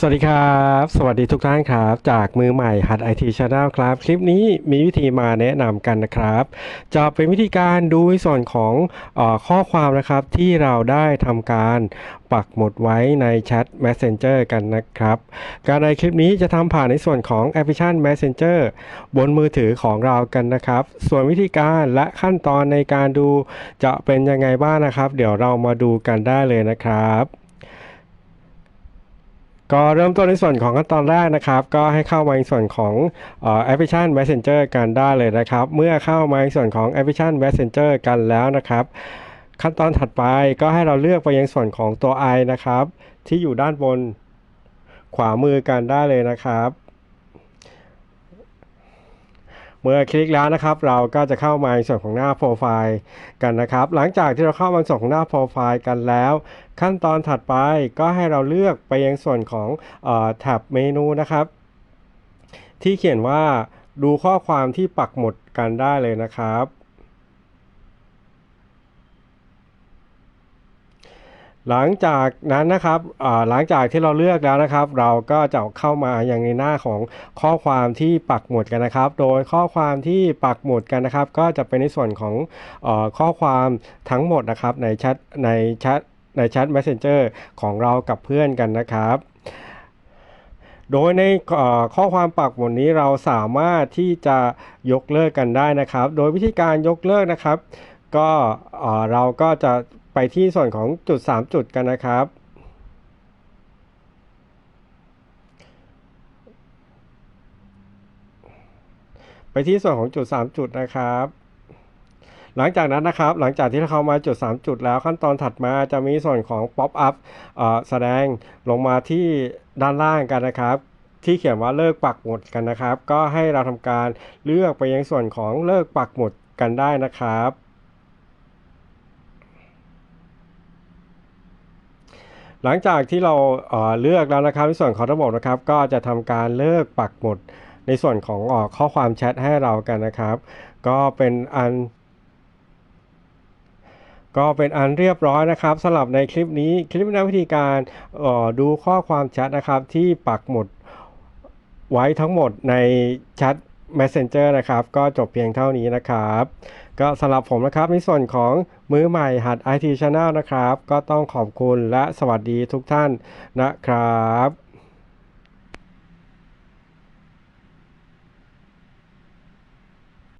สวัสดีครับ สวัสดีทุกท่านครับ จากมือใหม่หัด IT Channel ครับ คลิปนี้มีวิธีมาแนะนำกันนะครับ จะเป็นวิธีการดูในส่วนของอข้อความนะครับ ที่เราได้ทำการปักหมุดไว้ในแชท Messenger กันนะครับ การในคลิปนี้จะทำผ่านในส่วนของแอปพลิเคชัน Messenger บนมือถือของเรากันนะครับ ส่วนวิธีการและขั้นตอนในการดูจะเป็นยังไงบ้างนะครับ เดี๋ยวเรามาดูกันได้เลยนะครับ ก็เริ่มต้นในส่วนของขั้นตอนแรกนะครับ ก็ให้เข้ามาในส่วนของแอปพลิเคชัน Messenger กันได้เลยนะครับ เมื่อเข้ามาในส่วนของแอปพลิเคชัน Messenger กันแล้วนะครับ ขั้นตอนถัดไปก็ให้เราเลือกไปยังส่วนของตัว i นะครับ ที่อยู่ด้านบนขวามือกันได้เลยนะครับ เมื่อคลิกแล้วนะครับ เราก็จะเข้ามาในส่วนของหน้าโปรไฟล์กันนะครับ หลังจากที่เราเข้ามาในส่วนของหน้าโปรไฟล์กันแล้ว ขั้นตอนถัดไปก็ให้เราเลือกไปยังส่วนของออแท็บเมนูนะครับ ที่เขียนว่าดูข้อความที่ปักหมุดกันได้เลยนะครับ หลังจากนั้นนะครับหลังจากที่เราเลือกแล้วนะครับ เราก็จะเข้ามาอย่างในหน้าของข้อความที่ปักหมุดกันนะครับ โดยข้อความที่ปักหมุดกันนะครับ ก็จะเป็นในส่วนของอข้อความทั้งหมดนะครับในแชทในแชทในแชท Messenger ของเรากับเพื่อนกันนะครับโดยในข้อความปักหมุดนี้เราสามารถที่จะยกเลิกกันได้นะครับ โดยวิธีการยกเลิกนะครับ ก็เราก็จะ ไปที่ส่วนของจุด 3 จุดกันนะครับ ไปที่ส่วนของจุด 3 จุดนะครับ หลังจากนั้นนะครับ หลังจากที่เราเข้ามาจุด 3 จุดแล้วขั้นตอนถัดมาจะมีส่วนของ pop up เอ่อแสดงลงมาที่ด้านล่างกันนะครับที่เขียนว่าเลิกปักหมุดกันนะครับ ก็ให้เราทำการเลือกไปยังส่วนของเลิกปักหมุดกันได้นะครับ หลังจากที่เราเอ่อเลือกแล้วนะครับในส่วนของระบบนะครับก็จะทำการเลิกปักหมุดในส่วนของอข้อความแชทให้เรากันนะครับ ก็เป็นอัน ก็เป็นอันเรียบร้อยนะครับสำหรับในคลิปนี้คลิปนวิธีการดูข้อความแชทนะครับ ที่ปักหมุดไว้ทั้งหมดในแชท Messenger นะครับ ก็จบเพียงเท่านี้นะครับ ก็สำหรับผมนะครับในส่วนของมือใหม่หัด IT Channel นะครับ ก็ต้องขอบคุณและสวัสดีทุกท่านนะครับ